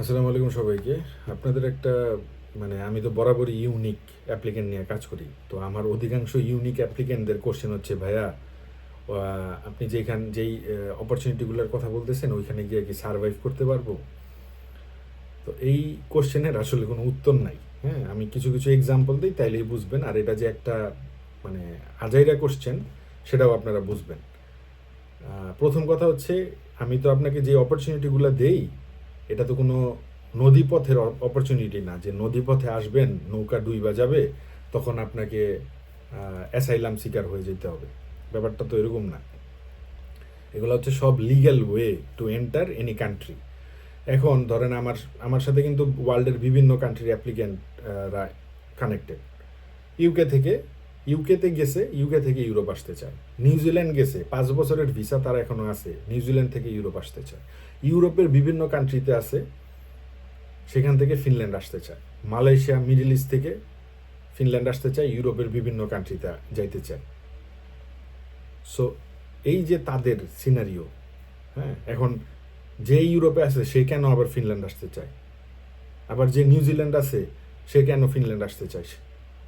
আসসালামু আলাইকুম সবাইকে। আপনাদের একটা মানে আমি তো বরাবরই ইউনিক অ্যাপ্লিকেন্ট নিয়ে কাজ করি। তো আমার অধিকাংশ ইউনিক অ্যাপ্লিকেন্টদের কোশ্চেন হচ্ছে, ভাইয়া আপনি যেখান, যেই অপরচুনিটিগুলোর কথা বলতেছেন, ওইখানে গিয়ে কি সার্ভাইভ করতে পারব? তো এই কোশ্চেনের আসলে কোনো উত্তর নাই। হ্যাঁ আমি কিছু কিছু এক্সাম্পল দিই, তাইলেই বুঝবেন। আর এটা যে একটা মানে আজাইরা কোশ্চেন সেটাও আপনারা বুঝবেন। প্রথম কথা হচ্ছে, আমি তো আপনাকে যে অপরচুনিটিগুলো দেই এটা তো কোনো নদীপথের অপরচুনিটি না। যে নদীপথে আসবেন, নৌকা ডুইবা যাবে তখন আপনাকে অ্যাসাইলাম শিকার হয়ে যেতে হবে। ব্যাপারটা তো এরকম না। এগুলো হচ্ছে সব legal way to enter any country এখন ধরেন আমার আমার সাথে কিন্তু ওয়ার্ল্ডের বিভিন্ন কান্ট্রির অ্যাপ্লিক্যান্টরা কানেক্টেড ইউকে থেকে ইউকেতে গেছে ইউকে থেকে ইউরোপ আসতে চায়। নিউজিল্যান্ড গেছে, পাঁচ বছরের ভিসা তারা এখনও আছে নিউজিল্যান্ড থেকে ইউরোপ আসতে চায়। ইউরোপের বিভিন্ন কান্ট্রিতে আছে, সেখান থেকে ফিনল্যান্ড আসতে চায়। মালয়েশিয়া মিডল ইস্ট থেকে ফিনল্যান্ড আসতে চায় ইউরোপের বিভিন্ন কান্ট্রিতে যাইতে চায়। সো এই যে তাদের সিনারিও হ্যাঁ এখন যে ইউরোপে আছে, সে কেন আবার ফিনল্যান্ড আসতে চায়? আবার যে নিউজিল্যান্ড আছে, সে কেন ফিনল্যান্ড আসতে চায়?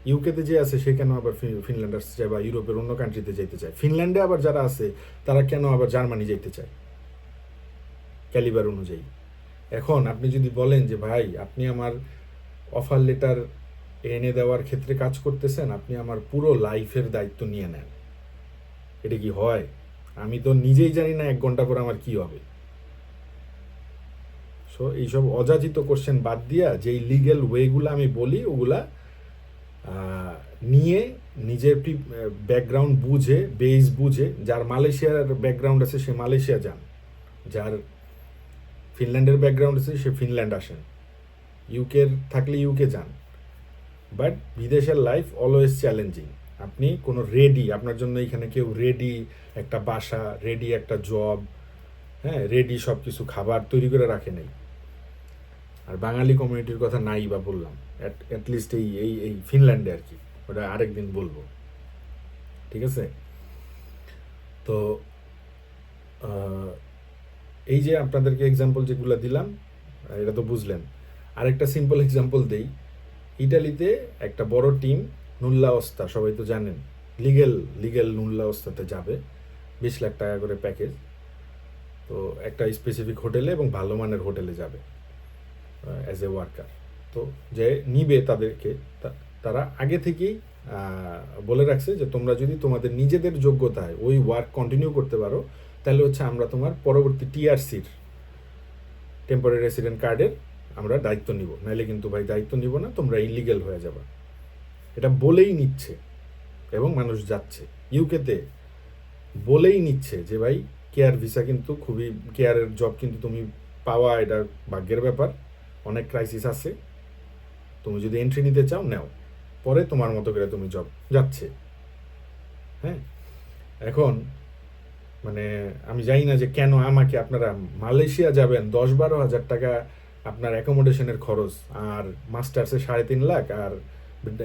ইউকেতে যে আছে, সে কেন আবার ফিনল্যান্ড আসতে চায় বা ইউরোপের অন্য কান্ট্রিতে যেতে চায়? ফিনল্যান্ডে আবার যারা আছে, তারা কেন আবার জার্মানি যেতে চায়? ক্যালিবার অনুযায়ী। এখন আপনি যদি বলেন যে, ভাই, আপনি আমার অফার লেটার এনে দেওয়ার ক্ষেত্রে কাজ করতেছেন, আপনি আমার পুরো লাইফের দায়িত্ব নিয়ে নেন। এটা কি হয়? আমি তো নিজেই জানি না এক ঘণ্টা পর আমার কি হবে। সো এইসব অযাচিত কোশ্চেন বাদ দিয়া, যেই লিগেল ওয়েগুলো আমি বলি, ওগুলা নিয়ে নিজের ব্যাকগ্রাউন্ড বুঝে বেস বুঝে, যার মালয়েশিয়ার ব্যাকগ্রাউন্ড আছে সে মালয়েশিয়া যান। যার ফিনল্যান্ডের ব্যাকগ্রাউন্ড আছে সে ফিনল্যান্ড আসেন। ইউকের থাকলে ইউকে যান। বাট বিদেশের লাইফ অলওয়েজ চ্যালেঞ্জিং আপনি কোনো রেডি আপনার জন্য এখানে কেউ রেডি একটা বাসা রেডি একটা জব হ্যাঁ রেডি সব কিছু খাবার তৈরি করে রাখে নেই। আর বাঙালি কমিউনিটির কথা নাই বা বললাম। অ্যাটলিস্ট এই এই এই ফিনল্যান্ডে আর কি। ওটা আরেকদিন বলব। ঠিক আছে? তো এই যে আপনাদেরকে এক্সাম্পল যেগুলো দিলাম, এটা তো বুঝলেন। আরেকটা সিম্পল এক্সাম্পল দেই। ইটালিতে একটা বড় টিম নুল্লা অস্তা, সবাই তো জানেন। লিগেল লিগেল নুল্লা অস্তাতে যাবে। বিশ লাখ টাকা করে প্যাকেজ তো একটা স্পেসিফিক হোটেলে এবং ভালো মানের হোটেলে যাবে। অ্যাজ এ ওয়ার্কার তো যে নিবে তাদেরকে তারা আগে থেকেই বলে রাখছে যে তোমরা যদি তোমাদের নিজেদের যোগ্যতায় ওই ওয়ার্ক কন্টিনিউ করতে পারো, তাহলে হচ্ছে আমরা তোমার পরবর্তী টিআরসির টেম্পোরারি রেসিডেন্ট কার্ডের আমরা দায়িত্ব নিব। নাইলে কিন্তু ভাই দায়িত্ব নিব না, তোমরা ইলিগেল হয়ে যাবে। এটা বলেই নিচ্ছে এবং মানুষ যাচ্ছে। ইউকেতে বলেই নিচ্ছে যে ভাই কেয়ার ভিসা কিন্তু খুবই কেয়ারের জব কিন্তু তুমি পাওয়া, এটা ভাগ্যের ব্যাপার। অনেক ক্রাইসিস আছে। তুমি যদি এন্ট্রি নিতে চাও, নাও। পরে তোমার মতো করে তুমি জব যাচ্ছে। হ্যাঁ? এখন মানে আমি জানি না যে কেন আমাকে আপনারা মালয়েশিয়া যাবেন দশ বারো হাজার টাকা আপনার অ্যাকোমোডেশনের খরচ, আর মাস্টার্সে সাড়ে তিন লাখ, আর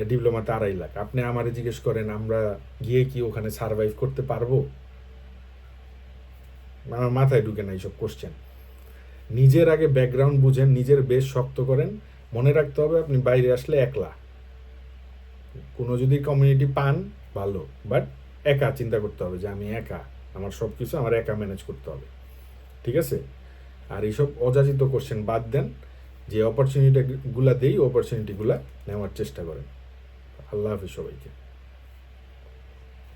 ডিপ্লোমাতে আড়াই লাখ। আপনি আমারে জিজ্ঞেস করেন, আমরা গিয়ে কি ওখানে সার্ভাইভ করতে পারব? আমার মাথায় ঢুকে না এইসব কোশ্চেন নিজের আগে ব্যাকগ্রাউন্ড বুঝেন, নিজের বেশ শক্ত করেন। মনে রাখতে হবে আপনি বাইরে আসলে একলা। কোনো যদি কমিউনিটি পান, ভালো। বাট একা চিন্তা করতে হবে যে আমি একা। আমার সব কিছু আমার একা ম্যানেজ করতে হবে। ঠিক আছে? আর এইসব অযাচিত কোশ্চেন বাদ দেন। যে অপরচুনিটিগুলা দেই অপরচুনিটিগুলা নেওয়ার চেষ্টা করেন। আল্লাহ হাফিজ সবাইকে।